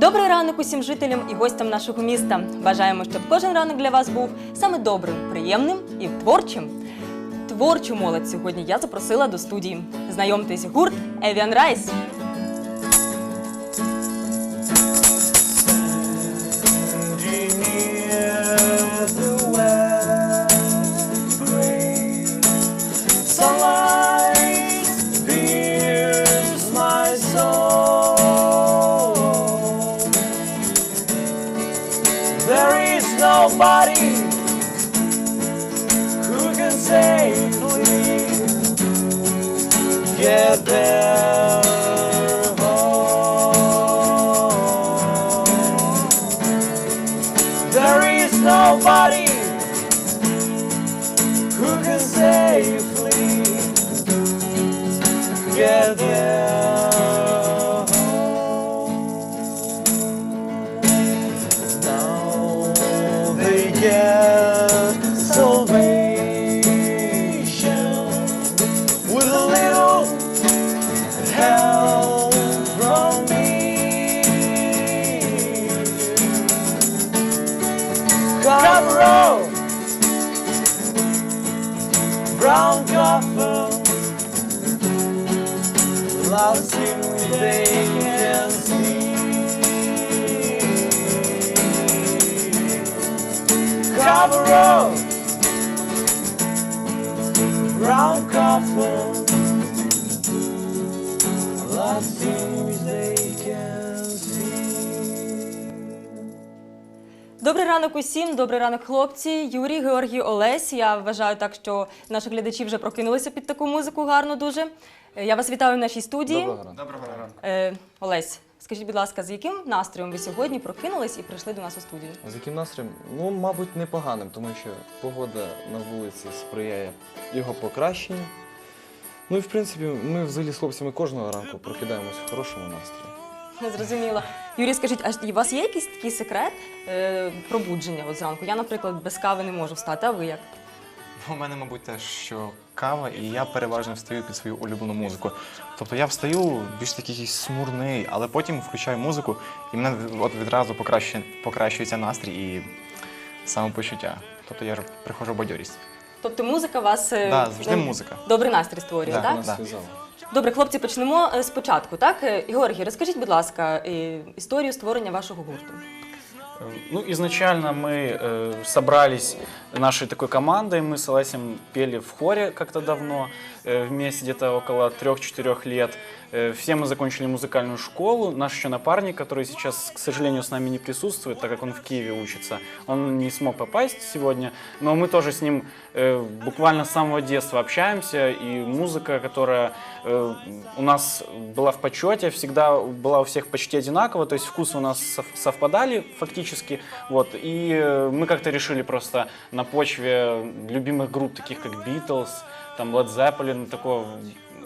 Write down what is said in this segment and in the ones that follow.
Добрий ранок усім жителям і гостям нашого міста. Бажаємо, щоб кожен ранок для вас був саме добрим, приємним і творчим. Творчу молодь сьогодні я запросила до студії. Знайомтесь, гурт Евіан Rice. There. There is nobody who can safely get Добрий ранок усім, добрий ранок, хлопці. Юрій, Георгій, Олесь. Я вважаю так, що наші глядачі вже прокинулися під таку музику гарну дуже. Е, Я вас вітаю в нашій студії. Доброго ранку. Доброго ранку. Е, Олесь, скажіть, будь ласка, з яким настроєм ви сьогодні прокинулись і прийшли до нас у студію? З яким настроєм? Ну, мабуть, непоганим, тому що погода на вулиці сприяє його покращенню. Ну і в принципі, ми взагалі з хлопцями кожного ранку прокидаємось в хорошому настрої. Зрозуміло. Юрій, скажіть, а у вас є якийсь такий секрет е, пробудження от зранку? Я, наприклад, без кави не можу встати, а ви як? У мене, мабуть, теж що кава, і я переважно встаю під свою улюблену музику. Тобто я встаю більш такий якийсь смурний, але потім включаю музику, і в мене от відразу покращує, покращується настрій і самопочуття. Тобто я приходжу в бадьорість. Тобто музика вас е, Да, завжди е, музика. добрий настрій створює, Да, так? Вона Да. сказала. Добре, хлопці, почнемо е, спочатку. Так, Е, Георгій, розкажіть, будь ласка, е, історію створення вашого гурту. Ну, изначально мы э, собрались нашей такой командой, мы с Олесем пели в хоре как-то давно, э, вместе где-то около 3-4 лет. Э, все мы закончили музыкальную школу. Наш еще напарник, который сейчас, к сожалению, с нами не присутствует, так как он в Киеве учится, он не смог попасть сегодня, но мы тоже с ним э, буквально с самого детства общаемся, и музыка, которая э, у нас была в почете, всегда была у всех почти одинаково, то есть вкусы у нас сов- совпадали фактически, вот, и э, мы как-то решили просто на почве любимых групп, таких как Beatles, там Led Zeppelin, такого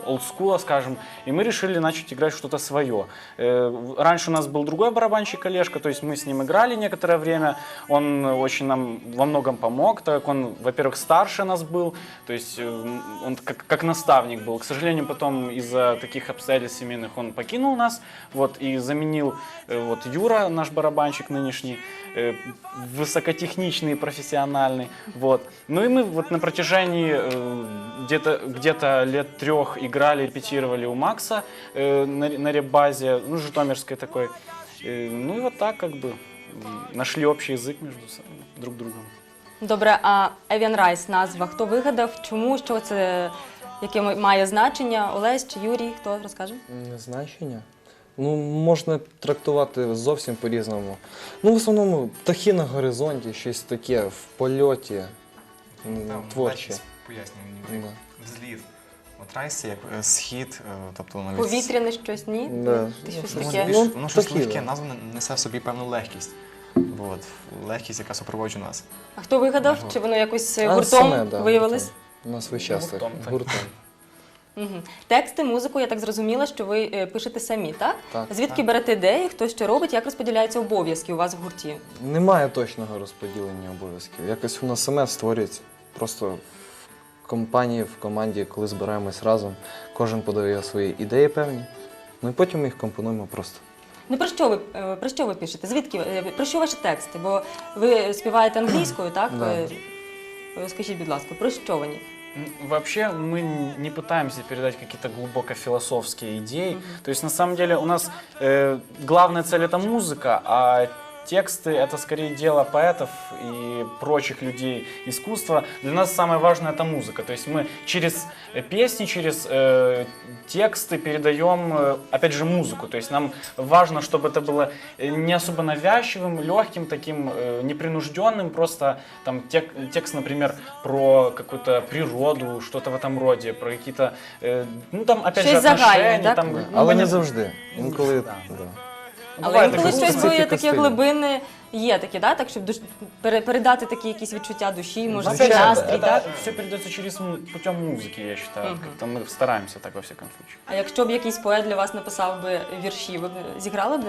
олдскула, скажем, и мы решили начать играть что-то свое. Э, Раньше у нас был другой барабанщик Олежка, то есть мы с ним играли некоторое время, он очень нам во многом помог, так как он, во-первых, старше нас был, то есть э, он как, как наставник был. К сожалению, потом из-за таких обстоятельств семейных он покинул нас, вот, и заменил э, вот Юра, наш барабанщик нынешний, высокотехничный профессиональный, вот. Ну и мы вот на протяжении где-то где лет трех играли, репетировали у Макса э, на, на ребазе, ну, житомирской такой. Э, ну и вот так как бы м, нашли общий язык между со- друг другом. Добре, а Evian Rice назва хто вигадав? Чому? Що це? Яке має значення? Олесь чи Юрій? Хто розкаже? М, Значення? Ну, можна трактувати зовсім по-різному. Ну, в основному птахи на горизонті, щось таке в польоті. м, Творче. Пояснюю, Да. взліт. От райс як е, схід, е, тобто навіть Повітряне щось, ні? Да. Ти щось Воно таке. більш- Ну, щось такі, легке, да. назва несе в собі певну легкість. От, легкість, яка супроводжує нас. А хто вигадав? Ага. Чи воно якось е, А, гуртом саме, да, виявилось? гуртом. У нас весь час так. Гуртом, так. Гуртом. Угу. Тексти, музику, я так зрозуміла, що ви е, пишете самі, так? Так. Звідки Так. берете ідеї, хто що робить, як розподіляються обов'язки у вас в гурті? Немає точного розподілення обов'язків. Якось воно саме створюється. Просто компанії, в команді, коли збираємось разом, кожен подає свої ідеї певні. Ну і потім ми їх компонуємо просто. Ну про що ви е, про що ви пишете? Звідки е, про що ваші тексти? Бо ви співаєте англійською, так? Да. Е, е, Скажіть, будь ласка, про що вони? М, Вообще мы не пытаемся передать какие-то глубоко философские идеи. То есть на самом деле у нас э, главная цель это музыка, а тексты это скорее дело поэтов и прочих людей искусства. Для нас самое важное это музыка. То есть мы через э, песни, через э, тексты передаем, э, опять же, музыку. То есть нам важно, чтобы это было э, не особо навязчивым, легким, таким э, непринужденным. Просто там тек- текст, например, про какую-то природу, что-то в этом роде, про какие-то, э, ну там опять Щось же загальне, отношения. так? Там, ну, Але не понятно. завжди. Інколи Да. да. Але Буває інколи таке. щось бо є специфіка такі стилю. глибини, є такі, да? так, щоб душ... пере- передати такі якісь відчуття душі, може, Опять же, настрій, это так? все передается через м- путем музыки, я считаю. Мгм. Как-то мы стараемся так во всяком случае. А якщо б якийсь поет для вас написав би вірші, ви б зіграли б?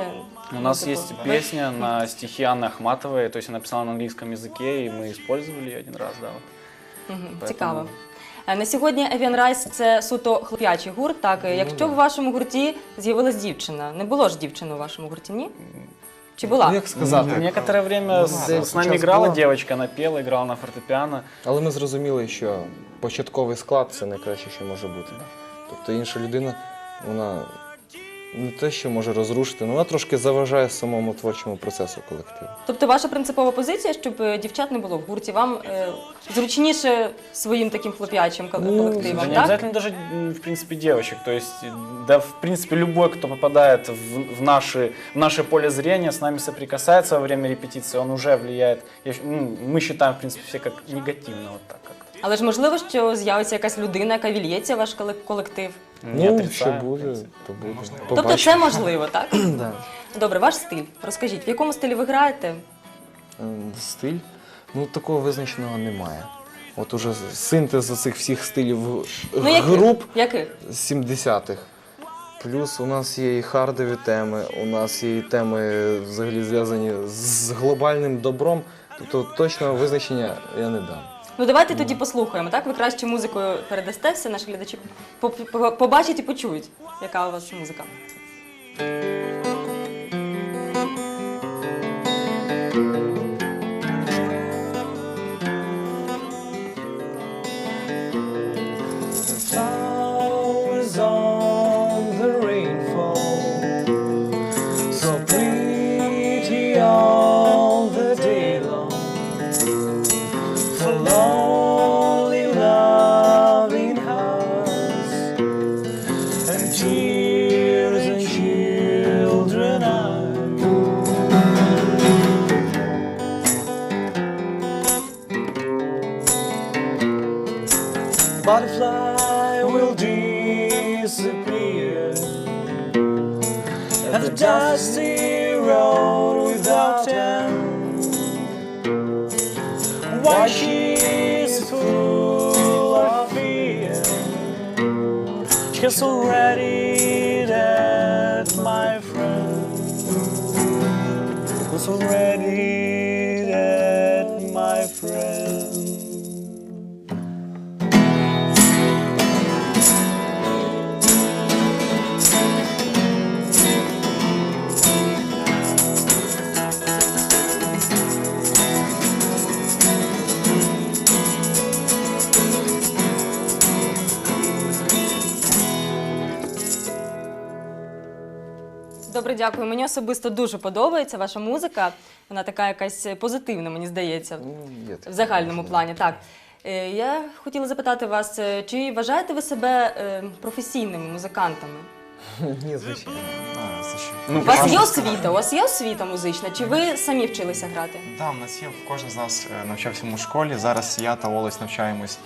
У нас Ну, есть типу, песня на стихи Анны Ахматовой, то есть она писала на английском языке, и мы использовали ее один раз, да. вот. Мгм, Поэтому- Цікаво. Е, На сьогодні Rice – це суто хлоп'ячий гурт. Так, Ну Е, якщо в вашому гурті з'явилась дівчина, не було ж дівчини у вашому гурті, ні? Чи була? Ну, як сказати? Некоторе время з, да, нами грала играла напіла, грала она пела, на фортепіано. Але ми зрозуміли, що початковий склад це найкраще, що може бути. Тобто інша людина, вона не те, що може розрушити, але вона трошки заважає самому творчому процесу колективу. Тобто ваша принципова позиція, щоб е, дівчат не було в гурті, вам е, зручніше своїм таким хлоп'ячим кол- Ну, Да колективом, не так? обязательно даже, м, в принципе, девочек. То есть, да, в принципе, любой, кто попадает в, в, наши, в наше поле зрения, с нами соприкасается во время репетиции, он уже влияет. Я щ- ну, мы считаем, в принципе, все как негативно вот так. Але ж можливо, що з'явиться якась людина, яка вільється в ваш коле- колектив. Не ну, що в буде, то буде. Тобто це можливо, так? Да. Добре, ваш стиль. Розкажіть, в якому стилі ви граєте? Ем, Стиль? Ну, такого визначеного немає. От уже синтез цих всіх стилів Ну, груп Яких? 70-х. Плюс у нас є і хардові теми, у нас є і теми взагалі зв'язані з глобальним добром. Тобто точного визначення я не дам. Ну давайте тоді послухаємо, так? Ви краще музикою передасте все, наші глядачі по- по- побачать і почують, яка у вас музика. And children eyes. Butterfly will disappear and the dusty road without end. Why she's full of fear? She's already Добре, дякую. Мені особисто дуже подобається ваша музика. Вона така якась позитивна, мені здається, Ну, є таке, в загальному плані. Так. Е, Я хотіла запитати вас, е, чи вважаєте ви себе е, професійними музикантами? Ні, звичайно. А, це що? Ну, У вас є освіта? У вас є освіта музична? Чи ви самі вчилися грати? Да, у нас є, кожен з нас е, навчався в школі. Зараз я та Олесь навчаємось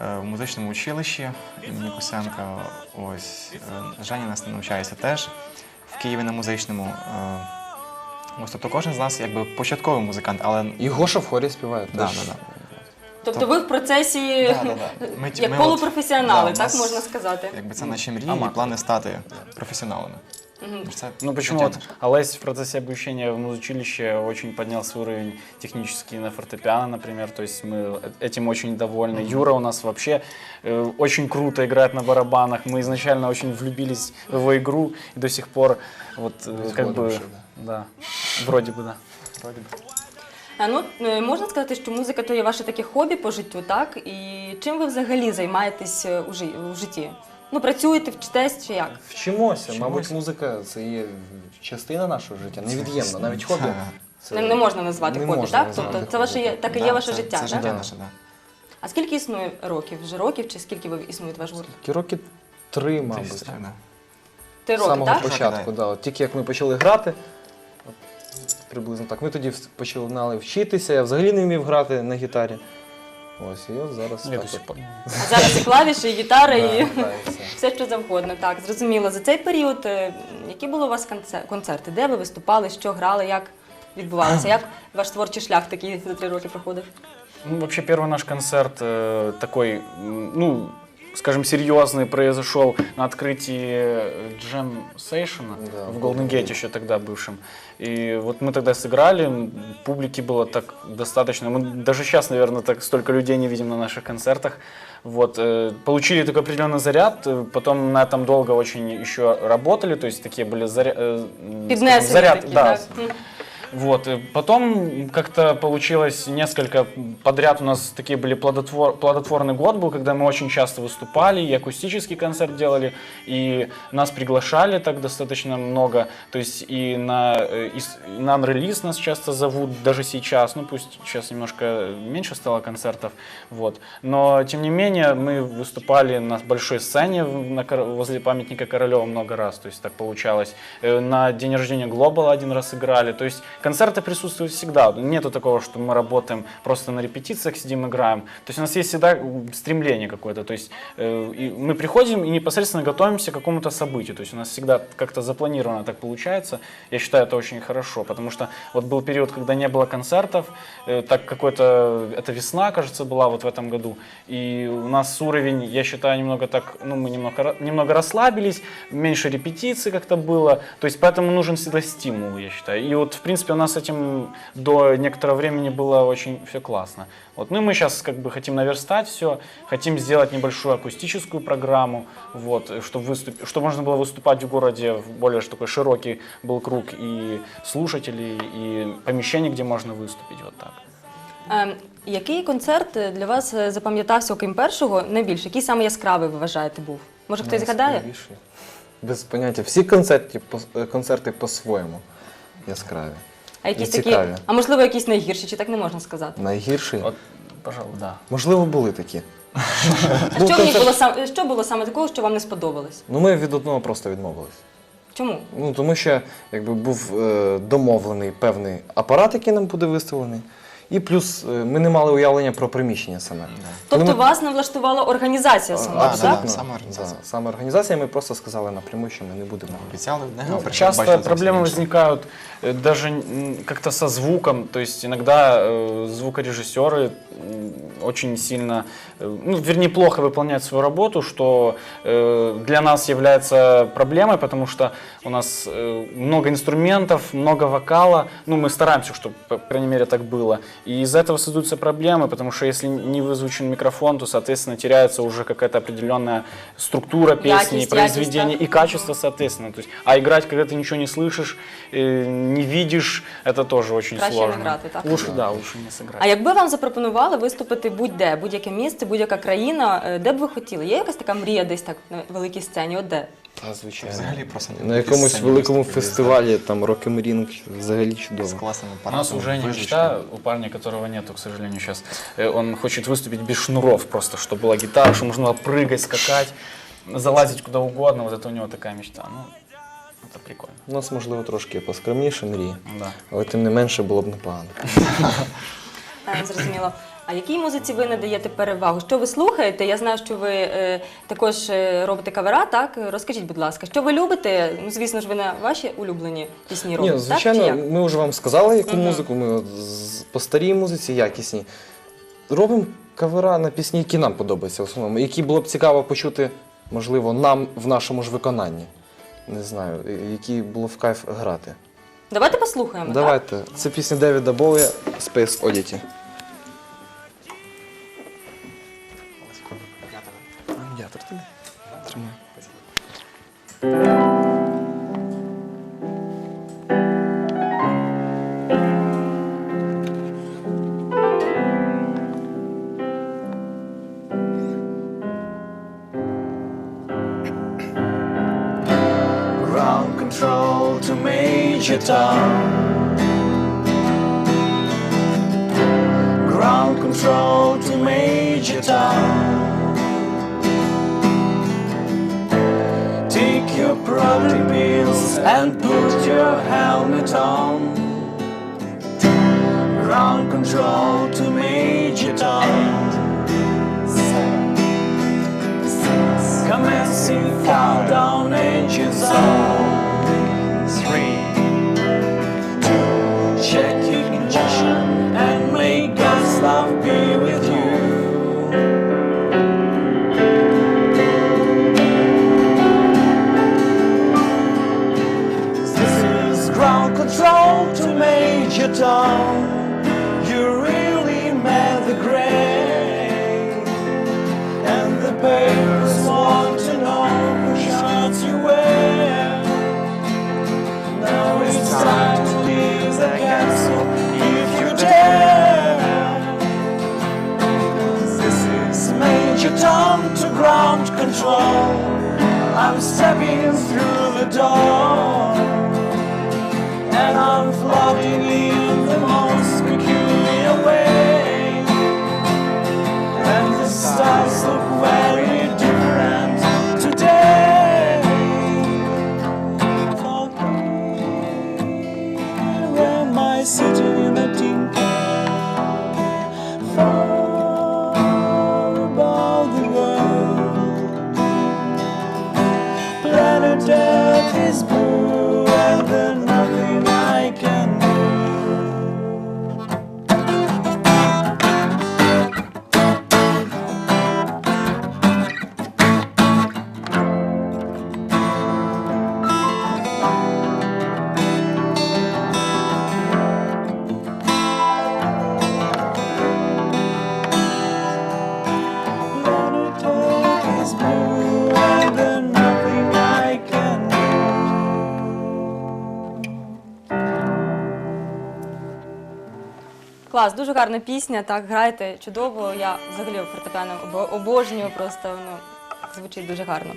е, в музичному училищі імені Косенка. Ось е, Женя нас навчається теж в Києві на музичному. Е, Ось тобто кожен з нас якби початковий музикант, але І Гоша в хорі співає Да, теж. да, да. Тобто ви в процесі Да, да, да. Ми ті- як ми от- полупрофесіонали, да, у так нас можна сказати? Якби це наші мрії і плани стати професіоналами. Мгм. Це Ну почему життя вот наше. Олесь в процессе обучения в музучилище очень поднял свой уровень технический на фортепиано, например. То есть мы этим очень довольны. Юра у нас вообще э, очень круто играет на барабанах. Мы изначально очень влюбились в его игру и до сих пор вот э, как Безгодно бы вообще, да, вроде бы да. Вроді би. А, ну, е, можна сказати, що музика то є ваше таке хобі по життю, так? І чим ви взагалі займаєтесь е, у жи- у житті? Ну, працюєте, вчитесь чи як? Вчимося. Вчимося. Мабуть, музика це є частина нашого життя, невід'ємна, навіть хобі. Це Не, не можна назвати не хобі, можна так? назвати Тобто це ваше є, хобі. так і Да, є ваше це- життя, Це так? життя наше, так. А скільки існує років? Вже років чи скільки ви існуєте ваш гурт? Такі роки три, мабуть. Три З роки, самого так? початку, да. От тільки як ми почали грати, от, приблизно так. Ми тоді вс- починали вчитися, я взагалі не вмів грати на гітарі. Ось, і от зараз Я так до сих от. пор. Зараз і клавіші, і гітара, і Да, да, і все. все, що завгодно. Так, зрозуміло. За цей період, е, які були у вас конце- концерти? Де ви виступали, що грали, як відбувалося? Як ваш творчий шлях такий за три роки проходив? Ну, вообще первый наш концерт э, такой, м, ну, скажем, серьезный произошел на открытии Джем Сейшена Да, в в Golden Golden Gate Gate. еще тогда бывшем. И вот мы тогда сыграли, м, публики было так достаточно. Мы даже сейчас, наверное, так столько людей не видим на наших концертах. Вот, э, получили такой определенный заряд, э, потом на этом долго очень еще работали, то есть такие были заря... э, м, скажем, Піднесені заряд, такі, да, так? Вот. и Потом как-то получилось несколько подряд у нас такие были плодотвор, плодотворный год был, когда мы очень часто выступали, и акустический концерт делали, и нас приглашали так достаточно много. То есть и на, э, и на релиз нас часто зовут, даже сейчас, ну пусть сейчас немножко меньше стало концертов, вот. Но тем не менее мы выступали на большой сцене на, возле памятника Королева много раз, то есть так получалось. Э, На день рождения Глобала один раз играли, то есть концерты присутствуют всегда. Нету такого, что мы работаем просто на репетициях, сидим, играем. То есть у нас есть всегда стремление какое-то, то есть э, и мы приходим и непосредственно готовимся к какому-то событию, то есть у нас всегда как-то запланировано так получается. Я считаю это очень хорошо, потому что вот был период, когда не было концертов, э, так какой-то, это весна, кажется, была вот в этом году, и у нас уровень, я считаю, немного так, ну мы немного, немного расслабились, меньше репетиций как-то было, то есть поэтому нужен всегда стимул, я считаю. И вот, в принципе, у нас с этим до некоторого времени было очень все классно. Вот, ну и мы сейчас как бы хотим наверстать все, хотим сделать небольшую акустическую программу, вот, чтобы, выступ... чтобы можно было выступать в городе, в более ж такой широкий был круг и слушателей, и помещений, где можно выступить, вот так. Ем, який концерт е, для вас е, запам'ятався, окрім першого, найбільше? Який саме яскравий ви вважаєте був? Може хтось згадає? Найяскравіший. Без поняття. Всі концерти, по- е, концерти по-своєму яскраві. А якісь І такі, цікаві. а можливо, якісь найгірші, чи так не можна сказати? Найгірший. Вот, пожалуй, да. Можливо, були такі. А що, в них було саме, що було саме такого, що вам не сподобалось? Ну, ми від одного просто відмовились. Чому? Ну, тому що якби був е, домовлений певний апарат, який нам буде виставлений, і плюс е, ми не мали уявлення про приміщення саме. Тобто ми- вас не влаштувала організація сама, да, так? да. сама організація. Да, саме організація, ми просто сказали напряму, що ми не будемо. Обіцяли одне, а Ну, часто проблемы возникают даже м, как-то со звуком, то есть иногда э, звукорежиссеры очень сильно, э, ну, вернее, плохо выполняют свою работу, что э, для нас является проблемой, потому что у нас э, много инструментов, много вокала, ну, мы стараемся, чтобы, по крайней мере, так было, и из-за этого создаются проблемы, потому что если не вызвучен микрофон, то, соответственно, теряется уже какая-то определенная структура песни, Якость, произведения якость, и качество, соответственно. То есть, а играть, когда ты ничего не слышишь, э, не видишь, это тоже очень Краще сложно. не грати, так? Лучше, да, лучше не сыграть. А якби вам запропонували виступити будь-де, будь-яке місце, будь-яка країна, е, де б ви хотіли? Є якась така мрія десь так на великій сцені? От де? Та, звичайно. Взагалі просто не На на якомусь сцені великому виступити, фестивалі, там Рокемрінг, взагалі з чудово. класним У нас апаратом, уже не вижичкою. мечта, у парня, которого нету, к сожалению, сейчас. Он хочет выступить без шнуров просто, чтобы была гитара, чтобы можно было прыгать, скакать, залазить куда угодно. Вот это у него такая мечта. Ну, это прикольно. У нас, можливо, трошки поскромніше мрії, Да. але тим не менше було б непогано. Е, Зрозуміло. А якій музиці ви надаєте перевагу? Що ви слухаєте? Я знаю, що ви е, також е, робите кавера, так? Розкажіть, будь ласка, що ви любите? Ну, звісно ж, ви на ваші улюблені пісні робите, Ні, так? Чи звичайно, як? ми вже вам сказали, яку Мгм. музику. Ми от з- по старій музиці якісні. Робимо кавера на пісні, які нам подобаються в основному, які було б цікаво почути, можливо, нам в нашому ж виконанні. Не знаю, які було в кайф грати. Давайте послухаємо. так? Давайте. Це пісня Девіда Боуя Space Oddity. Медіатор тобі. Тримай. Major Tom. Ground control to Major Tom. Take your protein pills and put your helmet on. Ground control the door. And I'm floating in the most peculiar way. And the stars look very different today. For here am I sitting in a Клас, дуже гарна пісня. Так, граєте чудово. Я взагалі фортепіано обожнюю, просто ну, звучить дуже гарно.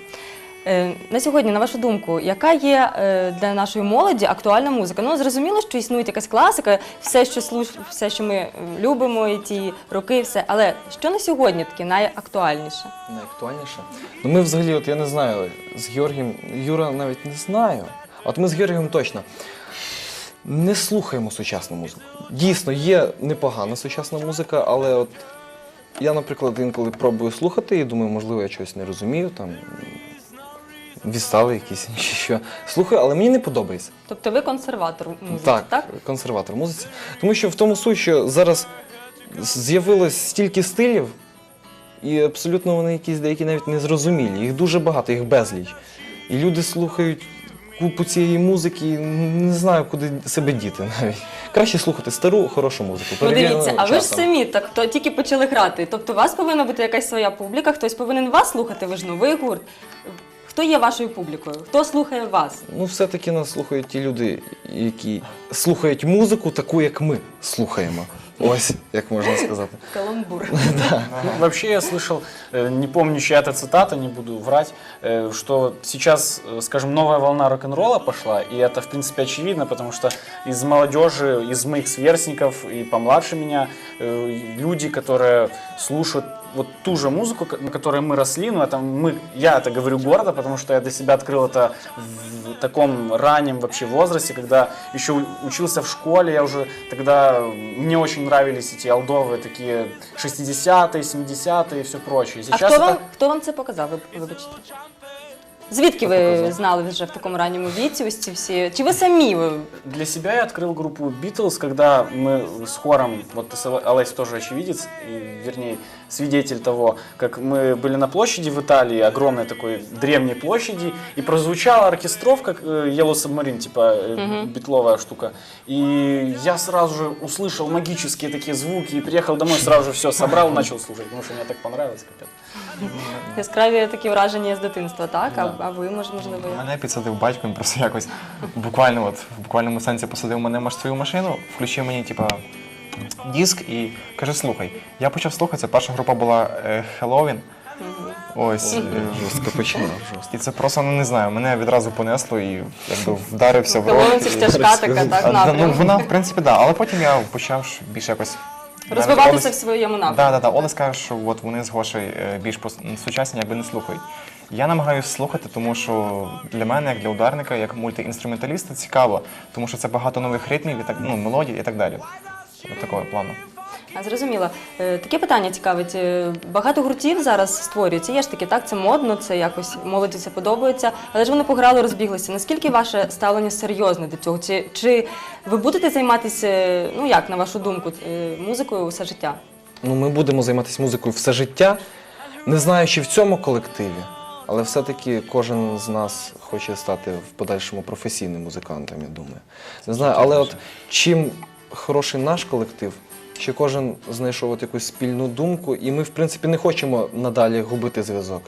Е, на сьогодні, на вашу думку, яка є е, для нашої молоді актуальна музика? Ну, зрозуміло, що існує якась класика, все, що слуш... все, що ми любимо, і ті роки, все. Але що на сьогодні таке найактуальніше? Найактуальніше. Ну ми взагалі, от я не знаю, з Георгієм, Юра навіть не знаю. От ми з Георгієм точно не слухаємо сучасну музику. Дійсно, є непогана сучасна музика, але от я, наприклад, інколи пробую слухати і думаю, можливо, я щось не розумію, там відстали якісь чи що. Слухаю, але мені не подобається. Тобто ви консерватор музики, Так, так? консерватор музиці. Тому що в тому суть, що зараз з'явилось стільки стилів, і абсолютно вони якісь деякі навіть незрозумілі. Їх дуже багато, їх безліч. І люди слухають купу цієї музики, не знаю, куди себе діти навіть. Краще слухати стару, хорошу музику. Ну дивіться, а ви ж самі так то тільки почали грати. Тобто у вас повинна бути якась своя публіка, хтось повинен вас слухати, ви ж новий гурт. Хто є вашою публікою? Хто слухає вас? Ну, все-таки нас слухають ті люди, які слухають музику таку, як ми слухаємо. Ось, як можна сказати. Каламбур. Ну, вообще я слышал, э, не помню, чья это цитата, не буду врать, э, что сейчас, э, скажем, новая волна рок-н-ролла пошла, и это, в принципе, очевидно, потому что из молодежи, из моих сверстников и помладше меня, э, люди, которые слушают вот ту же музыку, ко- на которой мы росли, ну, это мы, я это говорю гордо, потому что я для себя открыл это в таком раннем вообще возрасте, когда еще у- учился в школе, я уже тогда, мне очень нравились эти алдовые такие 60-е, 70-е и все прочее. А Сейчас хто это... вам, хто вам це показав? Ви- Вибачте. Звідки ви показав. знали вже в такому ранньому віці? Ось ці всі? Чи ви самі ви Для себя я открыл группу Beatles, когда мы с хором, вот с- Олесь тоже очевидец, и, вернее, свидетель того, как мы были на площади в Италии, огромной такой древней площади, и прозвучала оркестровка как э, Yellow Submarine, типа э, битловая штука. И я сразу же услышал магические такие звуки, и приехал домой, сразу же все собрал, начал слушать, потому что мне так понравилось, капец. яскраві такі враження з дитинства, так? А, а ви, мож- можливо, як? Мене підсадив батько, він просто якось буквально от, в буквальному сенсі посадив мене в свою машину, включив мені, типа, диск і каже: слухай. Я почав слухати, перша група була е, Halloween. Ось. е, Жорстко починав. І це просто ну, не знаю, мене відразу понесло і якби вдарився в роль. Колонці ж тяжка така, так, А, Ну, напрям. вона, в принципі, так. Да. Але потім я почав ж більш якось. Розвиватися в своєму напрямку. Да, да, да. Олесь каже, що от вони з Гошею е, більш сучасні, якби не слухають. Я намагаюся слухати, тому що для мене, як для ударника, як мультиінструменталіста, цікаво, тому що це багато нових ритмів і так, ну, мелодій і так далі. От такого плану. Зрозуміло. Е, Таке питання цікавить. Е, Багато гуртів зараз створюється. Є ж таки, так, це модно, це якось молоді це подобається. Але ж вони пограли, розбіглися. Наскільки ваше ставлення серйозне до цього? Чи, чи ви будете займатися, е, ну як на вашу думку, музикою усе життя? Ну, ми будемо займатися музикою все життя, не знаю, чи в цьому колективі, але все-таки кожен з нас хоче стати в подальшому професійним музикантом, я думаю. Не знаю, але от чим хороший наш колектив, що кожен знайшов от якусь спільну думку, і ми, в принципі, не хочемо надалі губити зв'язок.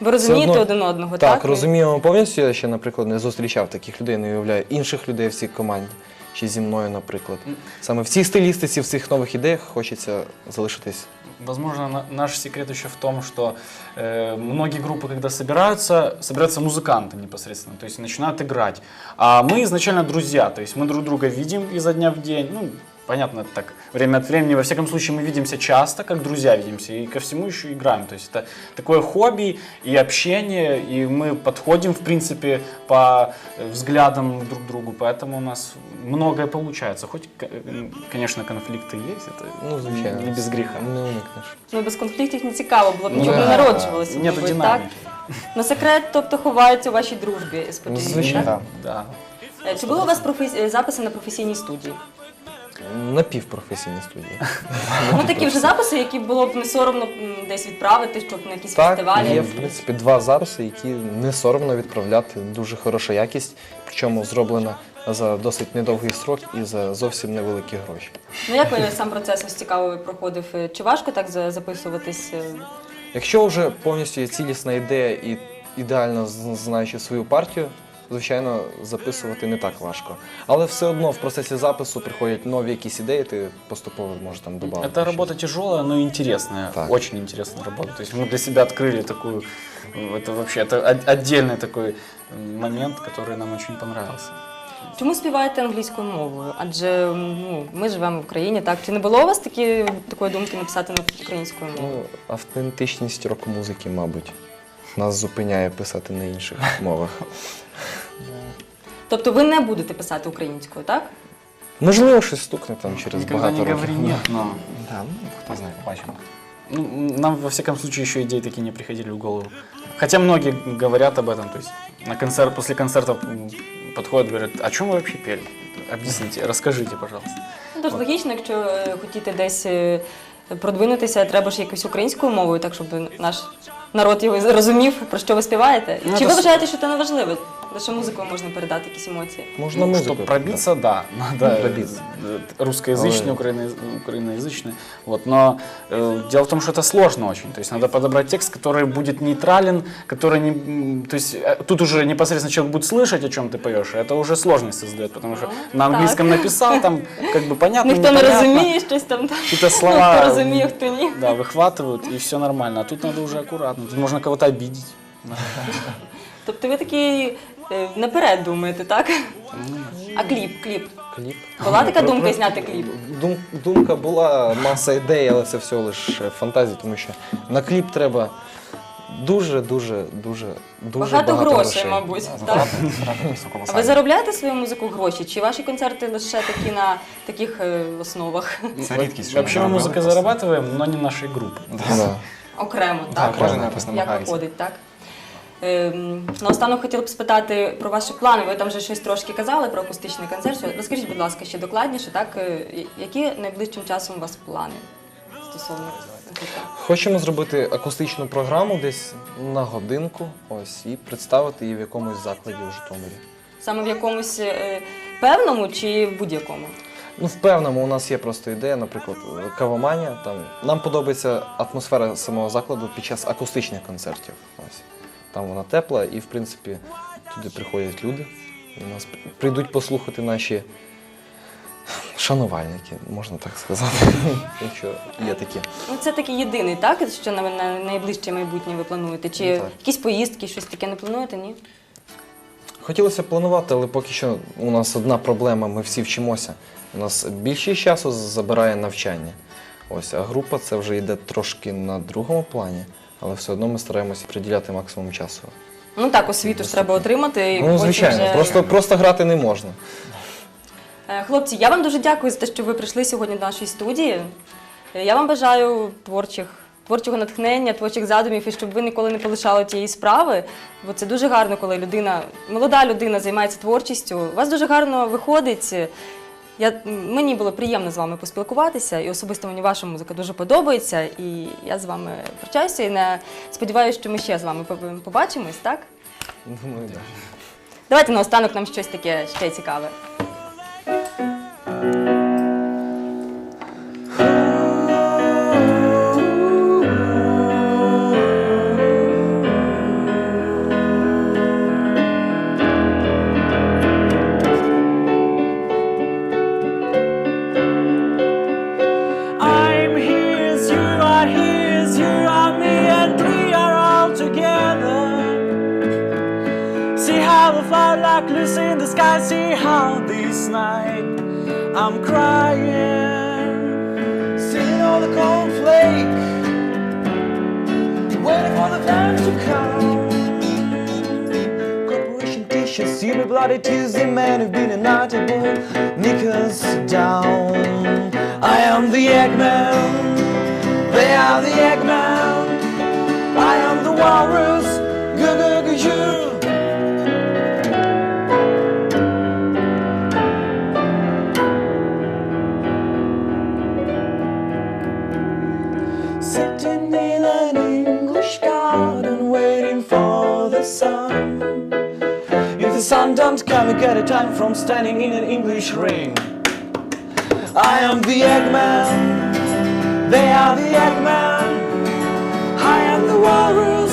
Ви розумієте одно- один одного, так? Так, розуміємо повністю. Я ще, наприклад, не зустрічав таких людей, не уявляю інших людей в цій команді, чи зі мною, наприклад. Саме в цій стилістиці, в цих нових ідеях хочеться залишитись. Возможно, на- наш секрет еще в том, что э, многие группы, когда собираются, собираются музыканты непосредственно, то есть начинают играть. А мы изначально друзья, то есть мы друг друга видим изо дня в день. Ну, понятно, это так, время от времени. Во всяком случае, мы видимся часто, как друзья видимся, и ко всему еще играем. То есть это такое хобби и общение, и мы подходим, в принципе, по э, взглядам друг к другу, поэтому у нас многое получается. Хоть, к- э, конечно, конфликты есть, это Ну, звичайно. не без греха. Не уникнеш. Ну, без конфліктів не цікаво було б Ну, нічого не да. народжувалося. Нету мабуть, так? динамики. Ну, секрет, тобто, ховається у вашій дружбі, Ну, сподіваюся. звичайно. так? Да. Да. Е, Чи були у вас професі- записи на професійній студії? Напівпрофесійні студії. Ну такі вже записи, які було б не соромно м, десь відправити, щоб на якісь Так, фестивалі. є, в принципі, два записи, які не соромно відправляти. Дуже хороша якість, причому зроблена за досить недовгий срок і за зовсім невеликі гроші. Ну як ви сам процес ось цікавий проходив? Е, Чи важко так за- записуватись? е? Якщо вже повністю є цілісна ідея і ідеально з- знаючи свою партію, звичайно, записувати не так важко. Але все одно в процесі запису приходять нові якісь ідеї, ти поступово можеш там додати. Это работа тяжелая, но интересная. Так. Очень интересная работа. То есть мы для себя открыли такую, э, это вообще это от- отдельный такой м, момент, который нам очень понравился. Чому співаєте англійською мовою? Адже м, ну, ми живемо в Україні, так? Чи не було у вас такі, такої думки написати на українською мовою? Ну, автентичність рок-музики, мабуть, нас зупиняє писати на інших мовах. Тобто ви не будете писати українською, так? Можливо, щось стукне там через Никогда багато не років. говори нет, но Да, ну, хто знає, побачимо. ну, м, нам во всяком случае еще идеи такие не приходили в голову. Хотя многие говорят об этом, то есть на концерт, после концертов м, подходят, говорят, о чем вы вообще пели? Объясните, расскажите, пожалуйста. Ну, тож логічно, якщо е, хотіти десь е, продвинутися, треба ж якось українською мовою, так щоб наш народ його розумів, про що ви співаєте. Ну, Чи це ви с- вважаєте, що це не важливо? Лише музикою можна передати якісь емоції? Можна Ну, музику. Чтобы пробиться, да, надо Ну, пробиться. э, русскоязычный, Але- украино- украиноязычный. Вот, но э, дело в том, что это сложно очень. То есть надо подобрать текст, который будет нейтрален, который не, м, то есть э, тут уже непосредственно человек будет слышать, о чем ты поешь, и это уже сложность создает, потому что на английском написал, там как бы понятно, Ніхто не непонятно, розуміє щось там. так? Какие-то Ну, слова хто розуміє, хто ні. да, выхватывают, и все нормально. А тут надо уже аккуратно. Тут можно кого-то обидеть. Тобто ви такі е, наперед думаєте, так? А кліп, кліп. Кліп. Була така Про- думка про- зняти кліп? Дум, думка була, маса ідей, але це все лише фантазія, тому що на кліп треба дуже, дуже, дуже, дуже Багато, багато, грошей, мабуть. Так. А ви заробляєте свою музику гроші? Чи ваші концерти лише такі на таких е, основах? Це рідкість, що Вообще мы робили музыкой просто. зарабатываем, но не нашей группы. Да. Окремо, Так, так? кожен якось Як намагається. виходить, так? Ем, Наостанок хотіла б спитати про ваші плани. Ви там вже щось трошки казали про акустичний концерт. Розкажіть, будь ласка, ще докладніше, так? е, Які найближчим часом у вас плани стосовно? Хочемо зробити акустичну програму десь на годинку, ось, і представити її в якомусь закладі у Житомирі. Саме в якомусь е, певному чи в будь-якому? Ну, в певному у нас є просто ідея, наприклад, кавоманія. Там нам подобається атмосфера самого закладу під час акустичних концертів. Ось там вона тепла, і в принципі туди приходять люди. І нас прийдуть послухати наші шанувальники, можна так сказати, якщо є такі. Ну, це такий єдиний, так? Що на, на найближче майбутнє ви плануєте? Чи Ну, якісь поїздки, щось таке не плануєте? Ні? Хотілося б планувати, але поки що у нас одна проблема, ми всі вчимося. У нас більшість часу забирає навчання. Ось, а група це вже йде трошки на другому плані, але все одно ми стараємося приділяти максимум часу. Ну так, освіту ж треба отримати. і Ну, потім звичайно, вже- просто, просто грати не можна. Е, Хлопці, я вам дуже дякую за те, що ви прийшли сьогодні до нашої студії. Е, Я вам бажаю творчих, творчого натхнення, творчих задумів, і щоб ви ніколи не полишали тієї справи. Бо це дуже гарно, коли людина, молода людина займається творчістю. У вас дуже гарно виходить. Я, мені було приємно з вами поспілкуватися, і особисто мені ваша музика дуже подобається. І я з вами прощаюся і не сподіваюся, що ми ще з вами побачимось, так? Думаю, так. Давайте наостанок нам щось таке ще цікаве. Loose in the sky, see how this night I'm crying. Sitting on the cornflake, waiting for the time to come. Corporation t-shirts, me bloody Tuesday man who've been a naughty boy, knickers down. I am the Eggman, they are the Eggman. I am the walrus, sun don't come, you get a time from standing in an English ring. I am the Eggman, they are the Eggman. I am the walrus.